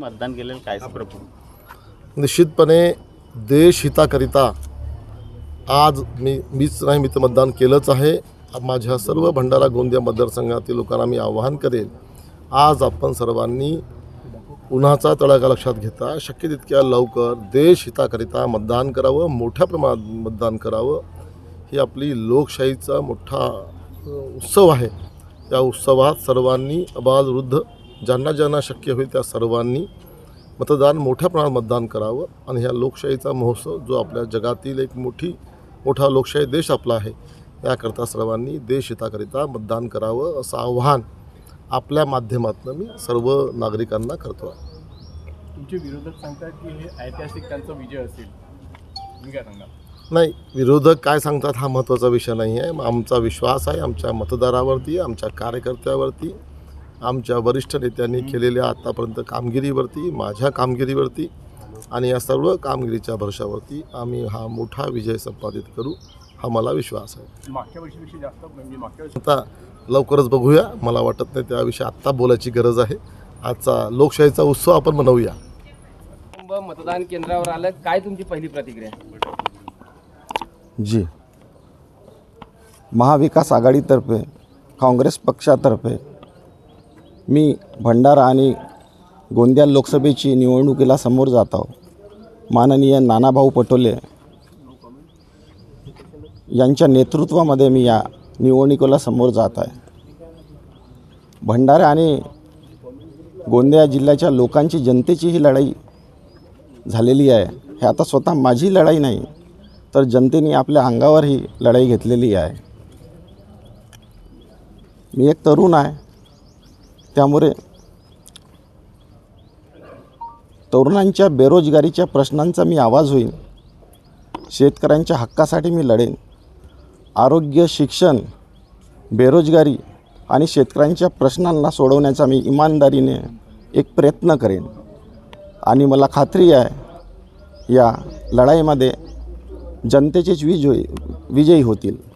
मतदान केलेलं काय? निश्चितपणे देशहिताकरिता आज मी मीच नाही मी तर मतदान केलंच आहे. माझ्या सर्व भंडारा गोंदिया मतदारसंघातील लोकांना मी आवाहन करेन आज आपण सर्वांनी उन्हाचा तडाखा लक्षात घेता शक्य तितक्या लवकर देशहिताकरिता मतदान करावं मोठ्या प्रमाणात मतदान करावं. ही आपली लोकशाहीचा मोठा उत्सव आहे. या उत्सवात सर्वांनी अबालवृद्ध ज्यांना ज्यांना शक्य होईल त्या सर्वांनी मतदान मोठ्या प्रमाणात मतदान करावं. आणि ह्या लोकशाहीचा महोत्सव जो आपल्या जगातील एक मोठी मोठा लोकशाही देश आपला आहे याकरता सर्वांनी देशहिताकरिता मतदान करावं असं आव्हान आपल्या माध्यमातून मी सर्व नागरिकांना करतो आहे. तुमचे विरोधक सांगतात की हे ऐतिहासिक त्यांचा विजय असेल. तुम्ही काय सांगा नाही विरोधक काय सांगतात हा महत्त्वाचा विषय नाही आहे. आमचा विश्वास आहे आमच्या मतदारावरती आमच्या कार्यकर्त्यावरती. आमच्या वरिष्ठ नेत्यांनी केलेल्या आत्तापर्यंत कामगिरीवरती माझ्या कामगिरीवरती आणि या सर्व कामगिरीच्या भरशावरती आम्ही हा मोठा विजय संपादित करू हा मला विश्वास आहे. मागच्या वर्षीपेक्षा जास्त म्हणजे मागच्या वर्षी आता लवकरच बघूया. मला वाटत नाही त्याविषयी आत्ता बोलायची गरज आहे. आजचा लोकशाहीचा उत्सव आपण मनवूया. मतदान केंद्रावर आलं काय तुमची पहिली प्रतिक्रिया? जी. महाविकास आघाडीतर्फे काँग्रेस पक्षातर्फे मी भंडारा आणि गोंदिया लोकसभेची निवडणुकीला समोर जात आहो. माननीय नानाभाऊ पटोले यांच्या नेतृत्वामध्ये मी या निवडणुकीला समोर जात आहे. भंडारा आणि गोंदिया जिल्ह्याच्या लोकांची जनतेची ही लढाई झालेली आहे. हे आता स्वतः माझी लढाई नाही तर जनतेने आपल्या अंगावर ही लढाई घेतलेली आहे. मी एक तरुण आहे. त्यामुळे तरुणांच्या बेरोजगारीच्या प्रश्नांचा मी आवाज होईन शेतकऱ्यांच्या हक्कासाठी मी लढेन. आरोग्य शिक्षण बेरोजगारी आणि शेतकऱ्यांच्या प्रश्नांना सोडवण्याचा मी इमानदारीने एक प्रयत्न करेन. आणि मला खात्री आहे या लढाईमध्ये जनतेचेच विजय विजयी होतील.